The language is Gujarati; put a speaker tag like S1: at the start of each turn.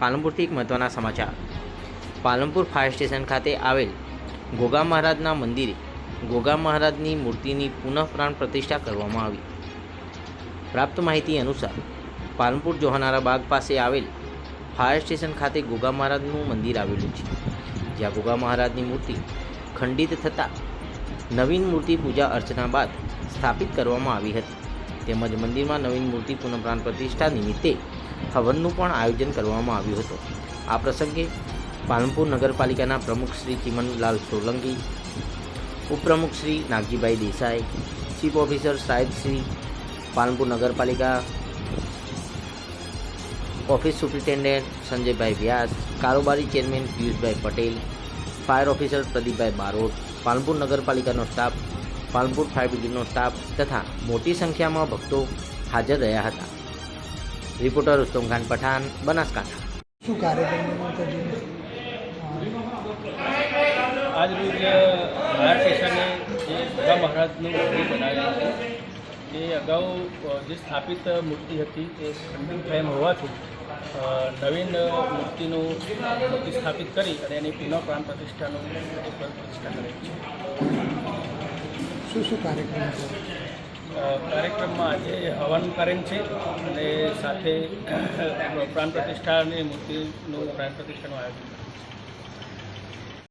S1: પાલનપુરથી એક મહત્ત્વના સમાચાર. પાલનપુર ફાયર સ્ટેશન ખાતે આવેલ ગોગા મહારાજના મંદિરે ગોગા મહારાજની મૂર્તિની પુનઃ પ્રાણ પ્રતિષ્ઠા કરવામાં આવી. પ્રાપ્ત માહિતી અનુસાર, પાલનપુર જોહાનારા બાગ પાસે આવેલ ફાયર સ્ટેશન ખાતે ગોગા મહારાજનું મંદિર આવેલું છે, જ્યાં ગોગા મહારાજની મૂર્તિ ખંડિત થતાં નવીન મૂર્તિ પૂજા અર્ચના બાદ સ્થાપિત કરવામાં આવી હતી. તેમજ મંદિરમાં નવીન મૂર્તિ પુનઃપ્રાણ પ્રતિષ્ઠા નિમિત્તે હવનનું પણ આયોજન કરવામાં આવ્યું હતું. આ પ્રસંગે પાલનપુર નગરપાલિકાના પ્રમુખ શ્રી ચિમનલાલ સોલંકી, ઉપપ્રમુખ શ્રી નાગજીભાઈ દેસાઈ, ચીફ ઓફિસર સાહેબ શ્રી પાલનપુર નગરપાલિકા ઓફિસ સુપ્રિન્ટેન્ડન્ટ સંજયભાઈ વ્યાસ, કારોબારી chairman Piyushbhai Patel, fire officer Pradeepbhai Barot, Palanpur નગરપાલિકાનો staff, Palanpur fire બ્રિગેડનો સ્ટાફ તથા મોટી સંખ્યામાં ભક્તો હાજર રહ્યા હતા. રિપોર્ટર ઉસ્તમ ખાન પઠાણ બનાસકાંઠા
S2: શું કાર્યક્રમ
S3: આજ રોજ મહારાજ સ્ટેશને જે ગંગા મહારાજનું મૂર્તિ બનાવેલી છે એ અગાઉ જે સ્થાપિત મૂર્તિ હતી તે ખંડિત થયેલ હોવાથી નવીન મૂર્તિનું મૂર્તિ સ્થાપિત કરી અને એની પુનઃ પ્રાણ પ્રતિષ્ઠાનું પ્રતિષ્ઠા કરી છે.
S2: શું શું કાર્યક્રમ
S3: કાર્યક્રમમાં આજે હવન કરેલ છે અને સાથે પ્રાણ પ્રતિષ્ઠા અને મૂર્તિનું પ્રાણ પ્રતિષ્ઠાનું આયોજન